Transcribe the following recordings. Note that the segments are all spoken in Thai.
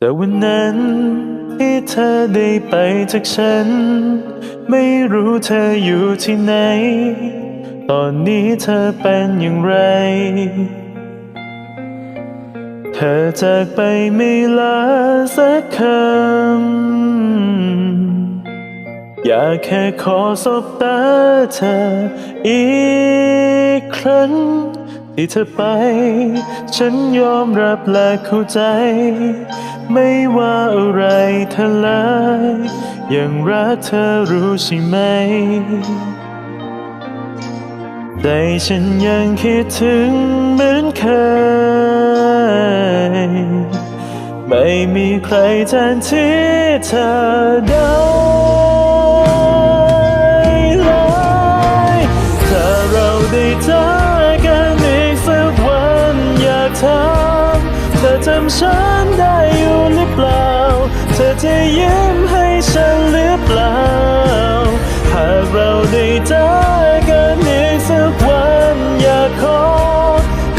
แต่วันนั้นที่เธอได้ไปจากฉัน ไม่รู้เธออยู่ที่ไหน ตอนนี้เธอเป็นอย่างไร เธอจากไปไม่ลาสักคำ อยากแค่ขอสบตาเธออีกครั้ง ที่เธอไป ฉันยอมรับและเข้าใจ ไม่ว่าอะไรเธอเลยยังรักเธอรู้ใช่ไหม แต่ฉันยังคิดถึงเหมือนเคย ไม่มีใครแทนที่เธอได้ำฉันได้อยู่หรือเปล่า เธอจะยิ้มให้ฉันหรือเปล่า หากเราได้เจอกันอีกสักวันอยากขอ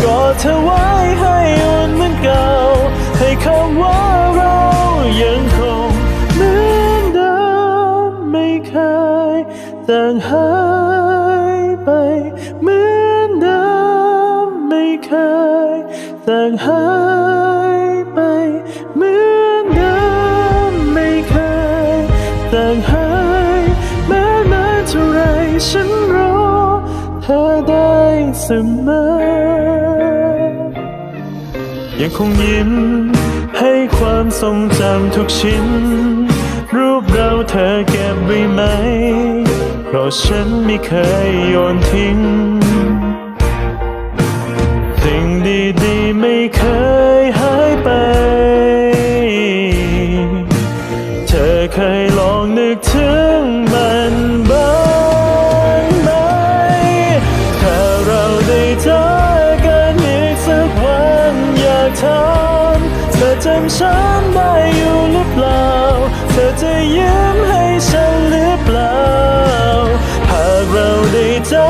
กอดเธอไว้ให้อุ่นเหมือนเก่า ให้คำว่าเรายังคงเหมือนเดิมไม่เคยจางหายไปเหมือนเดิมไม่เคยจางหาย มอ ยังคงยิ้มให้ความทรงจำทุกชิ้น รูปเราเธอเก็บไว้ไหม เพราะฉันไม่เคยโยนทิ้ง สิ่งดีๆไม่เคย ฉันได้อยู่หรือเปล่า เธอจะยิ้มให้ฉันหรือเปล่า หากเราได้เจอ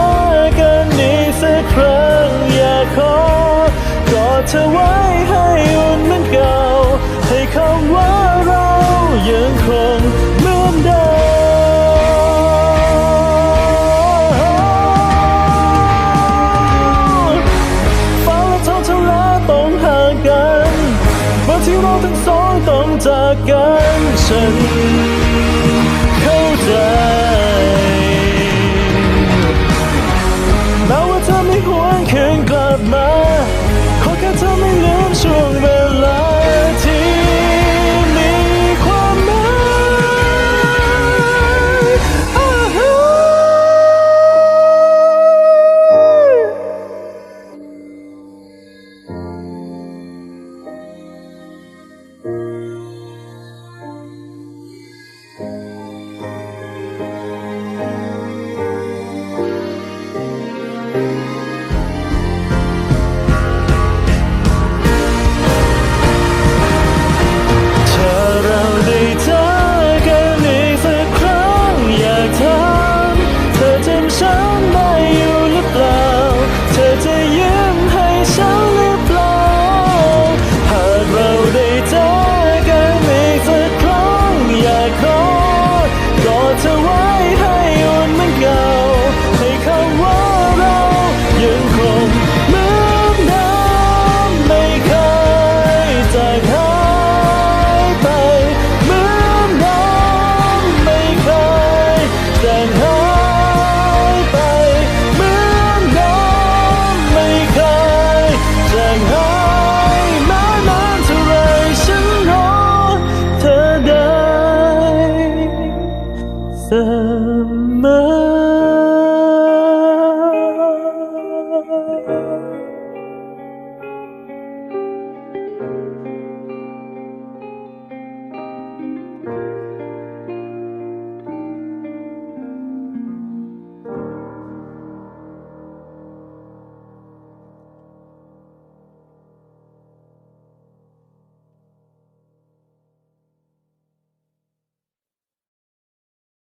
กันอีกสักครั้ง อยากขอกอดเธอไว้ เราทั้งสองต้องจากกันฉันเข้าใจ